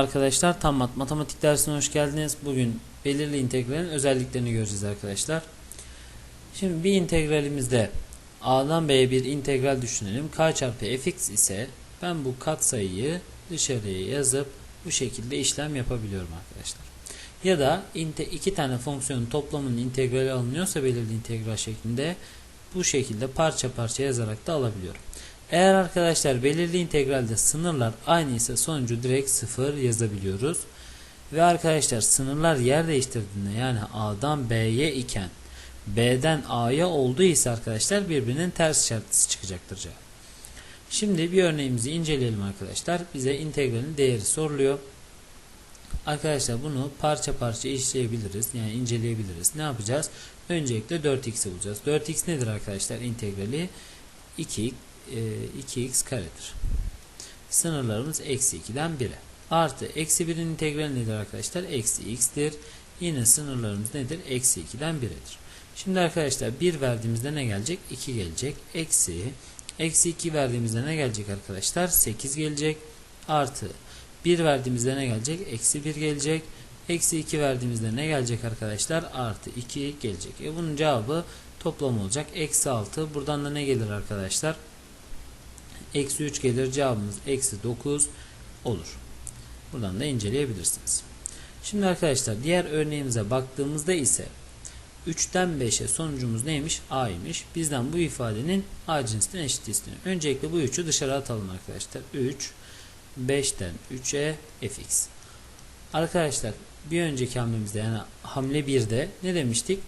Arkadaşlar tam mat matematik dersine hoş geldiniz. Bugün belirli integralin özelliklerini göreceğiz arkadaşlar. Şimdi bir integralimizde A'dan B'ye bir integral düşünelim. K çarpı fx ise ben bu katsayıyı dışarıya yazıp bu şekilde işlem yapabiliyorum arkadaşlar. Ya da iki tane fonksiyonun toplamının integrali alınıyorsa belirli integral şeklinde bu şekilde parça parça yazarak da alabiliyorum. Eğer arkadaşlar belirli integralde sınırlar aynı ise sonucu direkt sıfır yazabiliyoruz. Ve arkadaşlar sınırlar yer değiştirdiğinde yani A'dan B'ye iken B'den A'ya olduğu ise arkadaşlar birbirinin ters işaretlisi çıkacaktır cevap. Şimdi bir örneğimizi inceleyelim arkadaşlar. Bize integralin değeri soruluyor. Arkadaşlar bunu parça parça işleyebiliriz. Yani inceleyebiliriz. Ne yapacağız? Öncelikle 4x'i bulacağız. 4x nedir arkadaşlar? İntegrali 2 2x karedir. Sınırlarımız eksi 2'den 1'e. Artı eksi 1'in integrali nedir arkadaşlar? Eksi x'tir. Yine sınırlarımız nedir? Eksi 2'den 1'edir. Şimdi arkadaşlar 1 verdiğimizde ne gelecek? 2 gelecek. Eksi Eksi 2 verdiğimizde ne gelecek arkadaşlar? 8 gelecek. Artı 1 verdiğimizde ne gelecek? Eksi 1 gelecek. Eksi 2 verdiğimizde ne gelecek arkadaşlar? Artı 2 gelecek. E bunun cevabı toplam olacak. Eksi 6. Buradan da ne gelir arkadaşlar? Eksi 3 gelir. Cevabımız eksi 9 olur. Buradan da inceleyebilirsiniz. Şimdi arkadaşlar diğer örneğimize baktığımızda ise 3'ten 5'e sonucumuz neymiş? A'ymış. Bizden bu ifadenin A cinsinden eşit isteniyor. Öncelikle bu 3'ü dışarı atalım arkadaşlar. 3 5'ten 3'e fx. Arkadaşlar bir önceki hamlemizde yani hamle 1'de ne demiştik?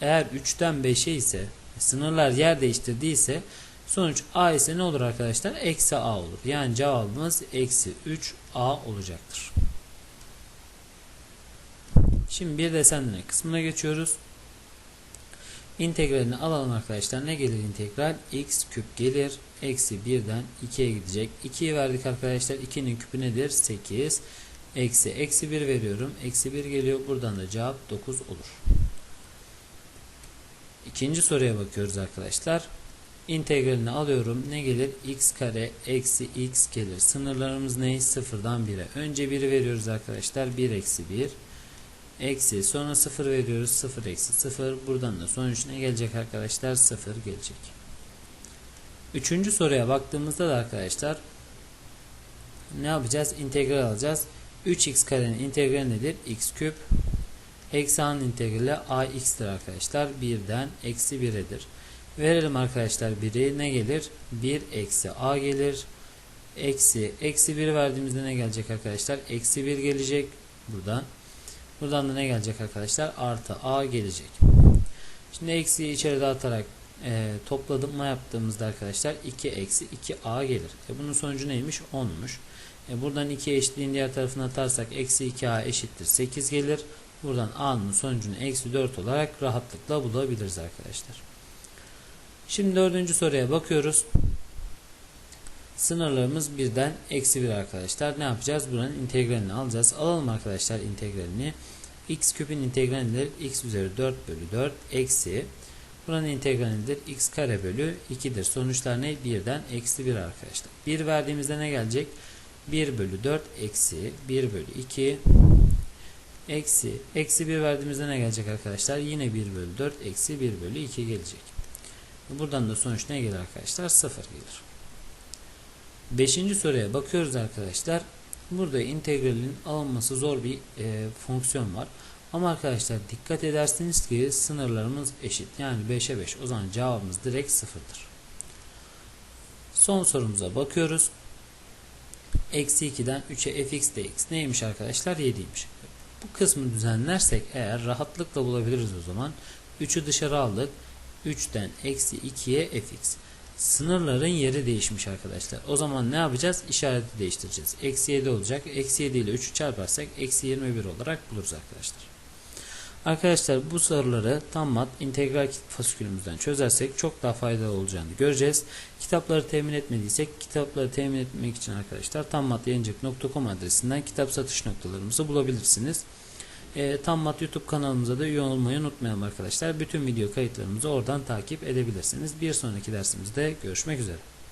Eğer 3'ten 5'e ise sınırlar yer değiştirdiyse sonuç a ise ne olur arkadaşlar? Eksi a olur. Yani cevabımız eksi 3a olacaktır. Şimdi bir desenleme kısmına geçiyoruz. İntegralini alalım arkadaşlar. Ne gelir integral? x küp gelir. Eksi 1'den 2'ye gidecek. 2'yi verdik arkadaşlar. 2'nin küpü nedir? 8. Eksi. Eksi 1 veriyorum. Eksi 1 geliyor. Buradan da cevap 9 olur. İkinci soruya bakıyoruz arkadaşlar. İntegralini alıyorum. Ne gelir? x kare eksi x gelir. Sınırlarımız ne? Sıfırdan 1'e. Önce 1'i veriyoruz arkadaşlar. 1 eksi 1 eksi sonra 0 veriyoruz 0 eksi 0 buradan da sonuç ne gelecek arkadaşlar 0 gelecek üçüncü soruya baktığımızda da arkadaşlar ne yapacağız integral alacağız 3x karenin integrali nedir x küp eksi a'nın integrali ax'tir arkadaşlar 1'den eksi 1'edir verelim arkadaşlar 1'i ne gelir 1 eksi a gelir eksi eksi 1 verdiğimizde ne gelecek arkadaşlar eksi 1 gelecek buradan Buradan da ne gelecek arkadaşlar? Artı A gelecek. Şimdi eksiyi içeri dağıtarak e, topladıma yaptığımızda arkadaşlar 2 eksi 2A gelir. E, bunun sonucu neymiş? 10'muş. E, buradan 2 eşitliğin diğer tarafına atarsak eksi 2A eşittir 8 gelir. Buradan A'nın sonucunu eksi 4 olarak rahatlıkla bulabiliriz arkadaşlar. Şimdi dördüncü soruya bakıyoruz. Sınırlarımız birden eksi 1 arkadaşlar. Ne yapacağız? Buranın integralini alacağız. Alalım arkadaşlar integralini. x küpün integralidir. x üzeri 4 bölü 4 eksi. Buranın integralidir. x kare bölü 2'dir. Sonuçlar ne? 1'den eksi 1 arkadaşlar. 1 verdiğimizde ne gelecek? 1 bölü 4 eksi 1 bölü 2 eksi eksi 1 verdiğimizde ne gelecek arkadaşlar? Yine 1 bölü 4 eksi 1 bölü 2 gelecek. Buradan da sonuç ne gelir arkadaşlar? 0 gelir. Beşinci soruya bakıyoruz arkadaşlar. Burada integralin alınması zor bir e, fonksiyon var. Ama arkadaşlar dikkat edersiniz ki sınırlarımız eşit. Yani 5'e 5. O zaman cevabımız direkt sıfırdır. Son sorumuza bakıyoruz. Eksi 2'den 3'e fx dx neymiş arkadaşlar? 7'ymiş. Bu kısmı düzenlersek eğer rahatlıkla bulabiliriz o zaman. 3'ü dışarı aldık. 3'ten eksi 2'ye fx. Sınırların yeri değişmiş arkadaşlar. O zaman ne yapacağız? İşareti değiştireceğiz. Eksi 7 olacak. Eksi 7 ile 3'ü çarparsak eksi 21 olarak buluruz arkadaşlar. Arkadaşlar bu soruları tam mat integral fasikülümüzden çözersek çok daha faydalı olacağını göreceğiz. Kitapları temin etmediysek kitapları temin etmek için arkadaşlar tammatyayıncılık.com adresinden kitap satış noktalarımızı bulabilirsiniz. E, Tammat YouTube kanalımıza da üye olmayı unutmayalım arkadaşlar. Bütün video kayıtlarımızı oradan takip edebilirsiniz. Bir sonraki dersimizde görüşmek üzere.